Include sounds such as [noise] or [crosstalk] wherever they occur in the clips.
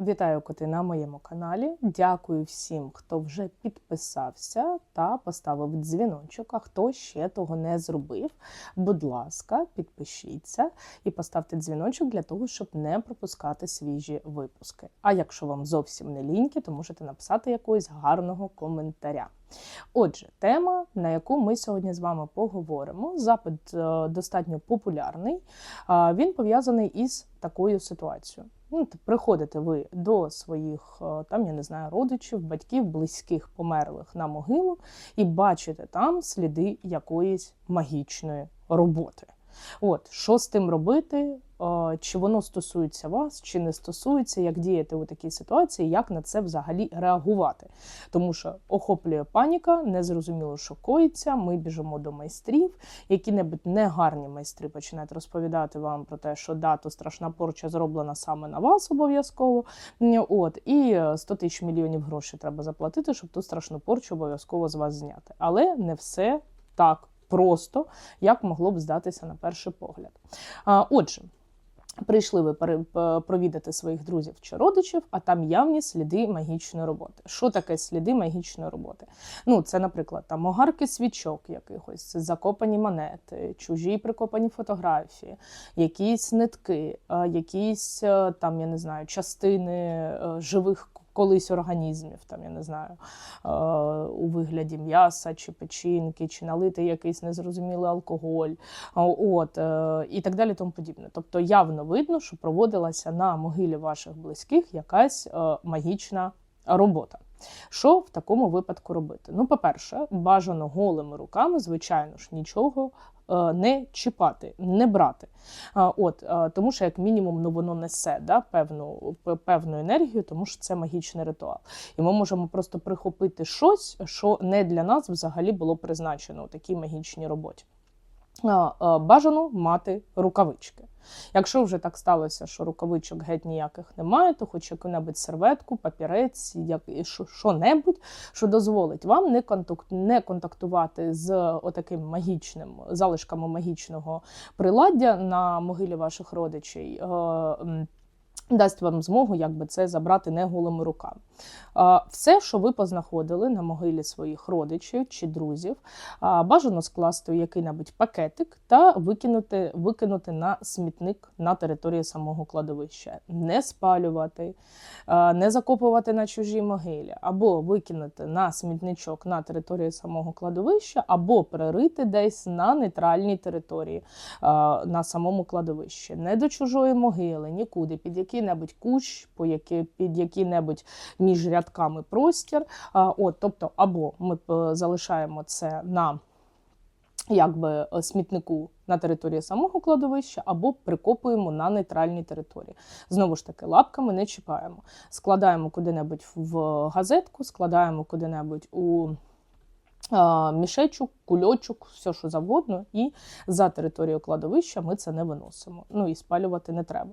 Вітаю коти на моєму каналі. Дякую всім, хто вже підписався та поставив дзвіночок. А хто ще того не зробив, будь ласка, підпишіться і поставте дзвіночок для того, щоб не пропускати свіжі випуски. А якщо вам зовсім не ліньки, то можете написати якогось гарного коментаря. Отже, тема, на яку ми сьогодні з вами поговоримо, запит е, достатньо популярний. Він пов'язаний із такою ситуацією. Ну, приходите ви до своїх е, там, я не знаю, родичів, батьків, близьких померлих на могилу і бачите там сліди якоїсь магічної роботи. От, що з тим робити? Чи воно стосується вас, чи не стосується, як діяти у такій ситуації, як на це взагалі реагувати? Тому що охоплює паніка, незрозуміло, що коїться. Ми біжимо до майстрів, які-небудь негарні майстри починають розповідати вам про те, що да, то страшна порча зроблена саме на вас обов'язково. От і е, 100 тисяч мільйонів грошей треба заплатити, щоб ту страшну порчу обов'язково з вас зняти. Але не все так просто, як могло б здатися на перший погляд. Отже. Прийшли ви провідати своїх друзів чи родичів, а там явні сліди магічної роботи. Що таке сліди магічної роботи? Ну, це, наприклад, там огарки свічок якихось, закопані монети, чужі прикопані фотографії, якісь нитки, якісь е, там, я не знаю, частини е, живих колись організмів, там я не знаю, е, у вигляді м'яса чи печінки, чи налити якийсь незрозумілий алкоголь, от е, і так далі, тому подібне. Тобто явно видно, що проводилася на могилі ваших близьких якась е, магічна робота. Що в такому випадку робити? Ну, по-перше, бажано голими руками, звичайно ж, нічого е, не чіпати, не брати. От, е, тому що, як мінімум, ну, воно несе да, певну, певну енергію, тому що це магічний ритуал. І ми можемо просто прихопити щось, що не для нас взагалі було призначено у такій магічній роботі. Е, Бажано мати рукавички. Якщо вже так сталося, що рукавичок геть ніяких немає, то хоч яку-небудь серветку, папірець, як, що-небудь, що дозволить вам не, не контактувати з отаким магічним залишками магічного приладдя на могилі ваших родичей. Дасть вам змогу якби це забрати не голими руками. Все, що ви познаходили на могилі своїх родичів чи друзів, бажано скласти у який-небудь пакетик та викинути, викинути на смітник на території самого кладовища. Не спалювати, не закопувати на чужій могилі, або викинути на смітничок на території самого кладовища, або перерити десь на нейтральній території на самому кладовищі. Не до чужої могили, нікуди, під який-небудь кущ, по які, під який-небудь між рядками простір. От, тобто, або ми залишаємо це на якби е, смітнику на території самого кладовища, або прикопуємо на нейтральній території. Знову ж таки, лапками не чіпаємо. Складаємо куди-небудь в газетку, складаємо куди-небудь у мішечок, кульочок, все що завгодно, і за територію кладовища ми це не виносимо. Ну і спалювати не треба.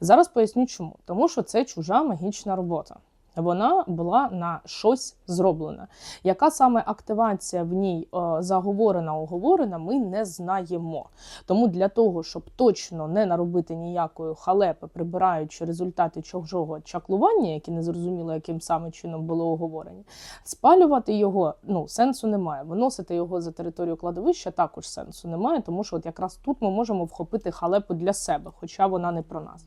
Зараз поясню чому. Тому що це чужа магічна робота. Вона була на щось зроблена. Яка саме активація в ній е, заговорена, оговорена, ми не знаємо. Тому для того, щоб точно не наробити ніякої халепи, прибираючи результати чужого чаклування, які не зрозуміло, яким саме чином було оговорені, спалювати його ну сенсу немає. Виносити його за територію кладовища також сенсу немає, тому що от якраз тут ми можемо вхопити халепу для себе, хоча вона не про нас.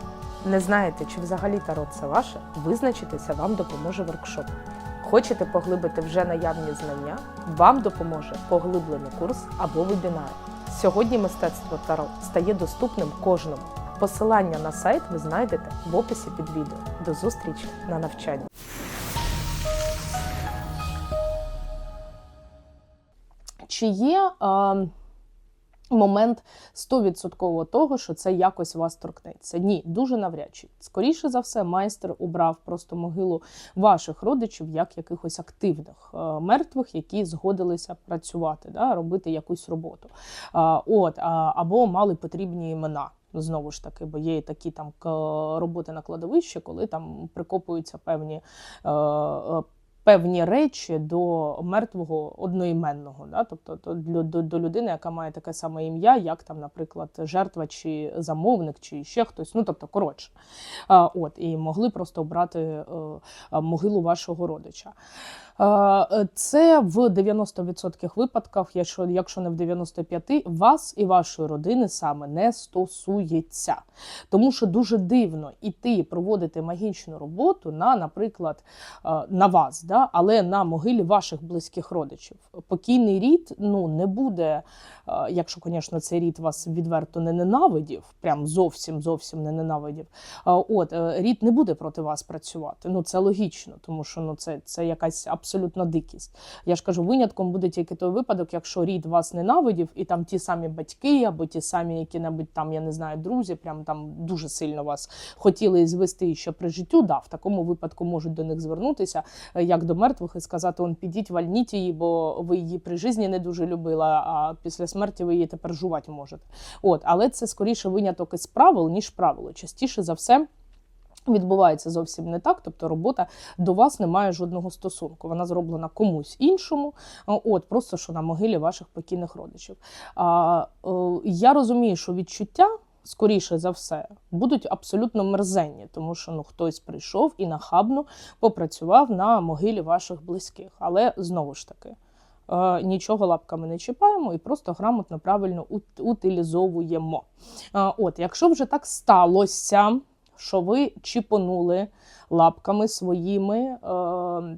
Не знаєте, чи взагалі таро це ваше, визначитися вам допоможе воркшоп. Хочете поглибити вже наявні знання? Вам допоможе поглиблений курс або вебінар. Сьогодні мистецтво Таро стає доступним кожному. Посилання на сайт ви знайдете в описі під відео. До зустрічі на навчанні. Чи є е, момент 100% того, що це якось вас торкнеться. Ні, дуже навряд чи. Скоріше за все, майстер убрав просто могилу ваших родичів як якихось активних е, мертвих, які згодилися працювати, да, робити якусь роботу. От, або мали потрібні імена. Знову ж таки, бо є такі там роботи на кладовищі, коли там прикопуються певні. Е, е, Певні речі до мертвого одноіменного, да? тобто до, до, до людини, яка має таке саме ім'я, як там, наприклад, жертва чи замовник, чи ще хтось. Ну тобто, коротше, от і могли просто обрати е, могилу вашого родича. Е, Це в 90% випадках, якщо, якщо не в 95%, вас і вашої родини саме не стосується. Тому що дуже дивно іти проводити магічну роботу на, наприклад, е, на вас, да? але на могилі ваших близьких родичів. Покійний рід ну, не буде, е, якщо, звісно, цей рід вас відверто не ненавидів, прям зовсім зовсім не ненавидів. От рід не буде проти вас працювати. Ну це логічно, тому що ну це, це якась абсолютно дикість. Я ж кажу, винятком буде тільки той випадок, якщо рід вас ненавидів, і там ті самі батьки або ті самі які-небудь там, я не знаю, друзі, прям там дуже сильно вас хотіли звести ще при життю. Да, в такому випадку можуть до них звернутися, е, як до мертвих, і сказати: он підіть, вальніть її, бо ви її при житті не дуже любила, а після смерті ви її тепер жувати можете. От, але це скоріше виняток із правил, ніж правило. Частіше за все. Відбувається зовсім не так, тобто робота до вас не має жодного стосунку. Вона зроблена комусь іншому, от просто що на могилі ваших покійних родичів. А, е, я розумію, що відчуття. Скоріше за все, будуть абсолютно мерзенні, тому що ну хтось прийшов і нахабно попрацював на могилі ваших близьких. Але знову ж таки, е, нічого лапками не чіпаємо і просто грамотно правильно ут- утилізовуємо. Е, От, якщо вже так сталося, що ви чіпонули лапками своїми. Е,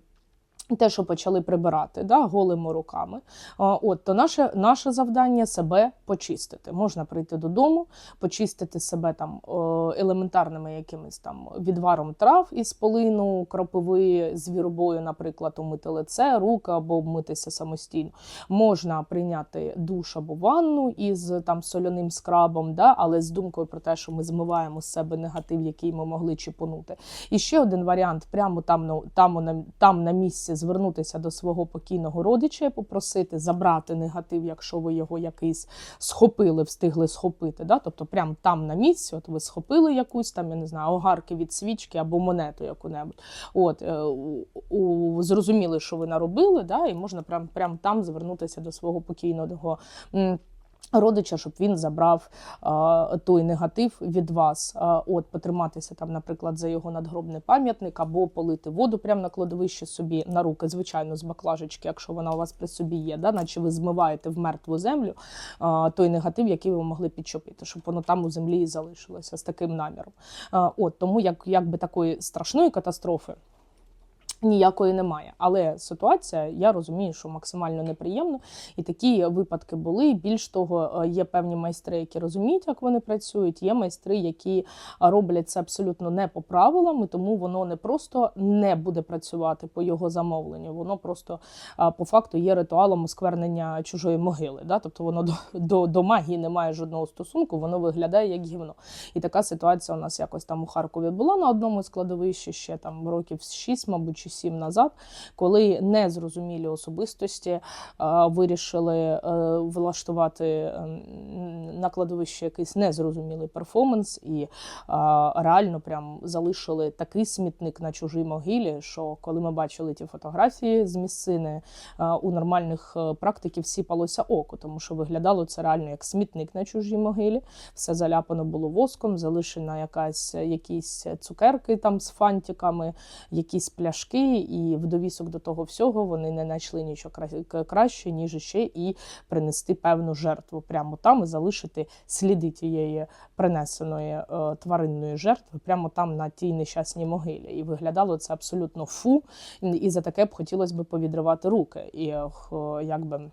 те, що почали прибирати да, голими руками, от то наше, наше завдання себе почистити. Можна прийти додому, почистити себе там е, елементарними якимись там відваром трав із полину, кропиви, звіробою, наприклад, умити лице, руки або обмитися самостійно. Можна прийняти душ або ванну із там соляним скрабом, да, але з думкою про те, що ми змиваємо з себе негатив, який ми могли чіпонути. І ще один варіант: прямо там, ну, там, там на місці звернутися до свого покійного родича попросити забрати негатив, якщо ви його якийсь схопили, встигли схопити. Да? Тобто, прямо там на місці, от ви схопили якусь там, я не знаю, огарки від свічки або монету яку-небудь. От, е, у, зрозуміли, що ви наробили, да? і можна прямо прям там звернутися до свого покійного. Родича, щоб він забрав а, той негатив від вас, а, от потриматися там, наприклад, за його надгробний пам'ятник, або полити воду прямо на кладовище собі на руки, звичайно, з баклажечки, якщо вона у вас при собі є, да, наче ви змиваєте в мертву землю а, той негатив, який ви могли підчепити, щоб воно там у землі і залишилося з таким наміром. А, от тому, як якби такої страшної катастрофи. Ніякої немає, але ситуація, я розумію, що максимально неприємно, і такі випадки були. Більш того, е, є певні майстри, які розуміють, як вони працюють. Є майстри, які роблять це абсолютно не по правилам, і тому воно не просто не буде працювати по його замовленню. Воно просто по факту є ритуалом осквернення чужої могили. Да? Тобто воно до, до, до магії не має жодного стосунку, воно виглядає як гівно. І така ситуація у нас якось там у Харкові була на одному з кладовищ ще там років 6, мабуть, чи 7 назад, коли незрозумілі особистості е, вирішили е, влаштувати е, на кладовищі якийсь незрозумілий перформанс, і реально прям залишили такий смітник на чужій могилі, що коли ми бачили ті фотографії з місцини, у нормальних практиків сіпалося око, тому що виглядало це реально як смітник на чужій могилі. Все заляпано було воском, залишена якась якісь цукерки там з фантиками, якісь пляшки, і в довісок до того всього вони не знайшли нічого краще, ніж ще і принести певну жертву прямо там і залишити сліди тієї принесеної е, тваринної жертви прямо там на тій нещасній могилі. І виглядало це абсолютно фу, і, за таке б хотілося б повідривати руки. І е, якби.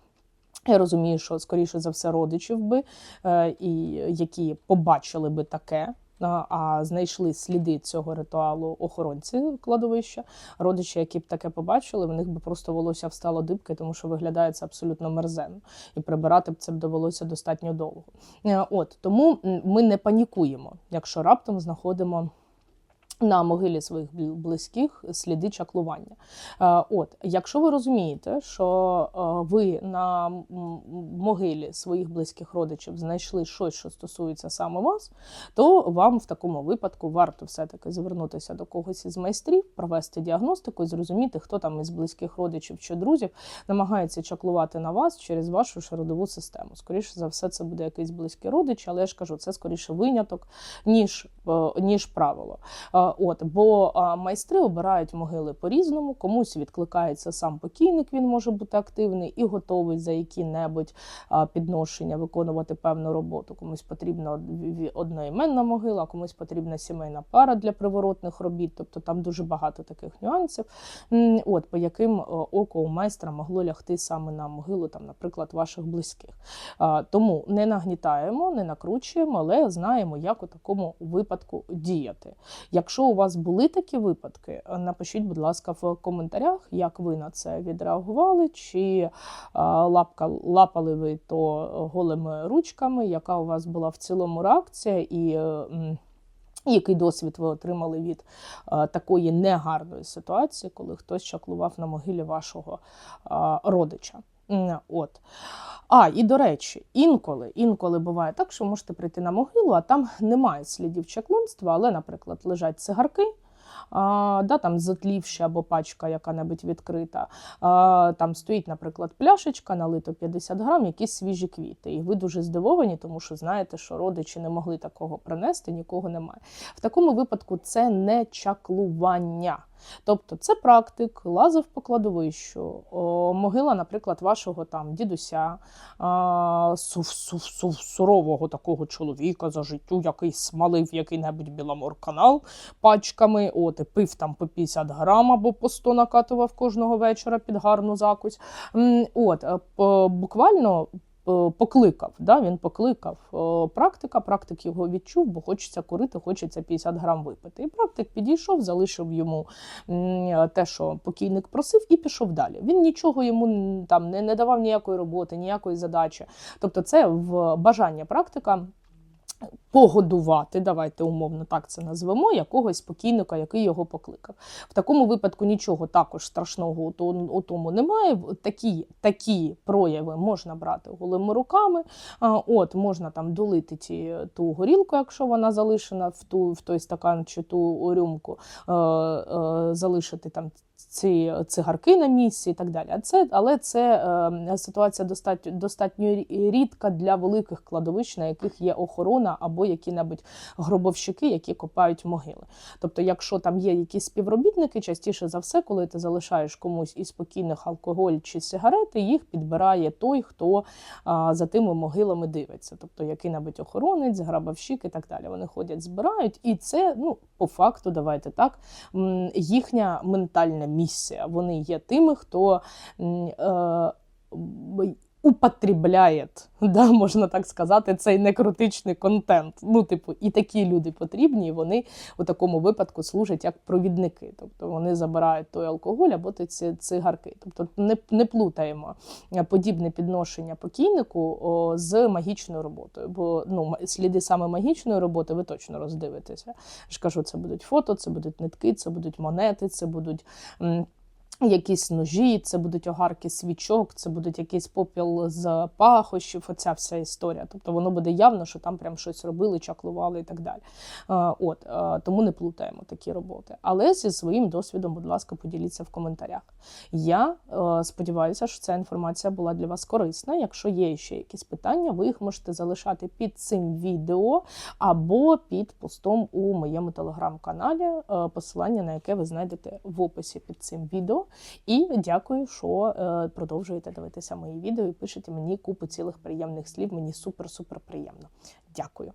Я розумію, що скоріше за все родичів би, е, і які побачили би таке, а, знайшли сліди цього ритуалу охоронці кладовища. Родичі, які б таке побачили, в них би просто волосся встало дибки, тому що виглядає це абсолютно мерзенно. І прибирати б це б довелося достатньо довго. Е, От тому ми не панікуємо, якщо раптом знаходимо. На могилі своїх бл- близьких сліди чаклування. Е, От, якщо ви розумієте, що е, ви на могилі своїх близьких родичів знайшли щось, що стосується саме вас, то вам в такому випадку варто все-таки звернутися до когось із майстрів, провести діагностику і зрозуміти, хто там із близьких родичів чи друзів намагається чаклувати на вас через вашу ж родову систему. Скоріше за все, це буде якийсь близький родич, але я ж кажу, це скоріше виняток, ніж, е, ніж правило. От, бо майстри обирають могили по-різному, комусь відкликається сам покійник, він може бути активний і готовий за які-небудь підношення виконувати певну роботу. Комусь потрібна одноіменна могила, комусь потрібна сімейна пара для приворотних робіт. Тобто там дуже багато таких нюансів, от, по яким око у майстра могло лягти саме на могилу, там, наприклад, ваших близьких. Тому не нагнітаємо, не накручуємо, але знаємо, як у такому випадку діяти. Якщо у вас були такі випадки, е, напишіть, будь ласка, в коментарях, як ви на це відреагували, чи лапка, лапали ви то голими ручками, яка у вас була в цілому реакція, і е, який досвід ви отримали від е, такої негарної ситуації, коли хтось чаклував на могилі вашого е, родича? От. А, і до речі, інколи, інколи буває так, що можете прийти на могилу, а там немає слідів чаклунства, але, наприклад, лежать цигарки. А, да, там затлівши або пачка яка-небудь відкрита. А, там стоїть, наприклад, пляшечка, налито 50 грам, якісь свіжі квіти. І ви дуже здивовані, тому що знаєте, що родичі не могли такого принести, нікого немає. В такому випадку це не чаклування. Тобто це практик, лазив по кладовищу, о, могила, наприклад, вашого там дідуся, а, сув, сув, сув, сурового такого чоловіка за життю, який смалив який-небудь біламор-канал пачками, от, і пив там по 50 грам або по 100 накатував кожного вечора під гарну закусь. От, е, буквально покликав, да, він покликав е, практика, практик його відчув, бо хочеться курити, хочеться 50 грам випити. І практик підійшов, залишив йому те, що покійник просив, і пішов далі. Він нічого йому там не, не давав ніякої роботи, ніякої задачі. Тобто, це в бажання практика. Погодувати, давайте умовно так це назвемо, якогось покійника, який його покликав. В такому випадку нічого також страшного у тому немає. Такі, такі прояви можна брати голими руками. От можна там долити ті, ту горілку, якщо вона залишена в ту в той стакан чи ту рюмку, е, е, залишити там ці цигарки на місці і так далі. Це, але це е, ситуація достатньо, достатньо рідка для великих кладовищ, на яких є охорона або які-небудь гробовщики, які копають могили. Тобто, якщо там є якісь співробітники, частіше за все, коли ти залишаєш комусь із спокійних алкоголь чи сигарети, їх підбирає той, хто а, за тими могилами дивиться. Тобто який-небудь охоронець, грабовщик і так далі. Вони ходять, збирають, і це ну по факту, давайте так, їхня ментальна місія. Вони є тими, хто е, употребляє, [laughs] да, можна так сказати, цей некротичний контент. Ну, типу, і такі люди потрібні, і вони у такому випадку служать як провідники. Тобто вони забирають той алкоголь або ці цигарки. Тобто не, не плутаємо подібне підношення покійнику о, з магічною роботою. Бо ну, сліди саме магічної роботи ви точно роздивитеся. Я ж кажу, це будуть фото, це будуть нитки, це будуть монети, це будуть. Якісь ножі, це будуть огарки свічок, це будуть якийсь попіл з пахощів, оця вся історія. Тобто воно буде явно, що там прям щось робили, чаклували і так далі. Е, От е, тому не плутаємо такі роботи. Але зі своїм досвідом, будь ласка, поділіться в коментарях. Я е, сподіваюся, що ця інформація була для вас корисна. Якщо є ще якісь питання, ви їх можете залишати під цим відео або під постом у моєму телеграм-каналі, посилання на яке ви знайдете в описі під цим відео. І дякую, що е, продовжуєте дивитися мої відео і пишете мені купу цілих приємних слів. Мені супер-супер приємно. Дякую.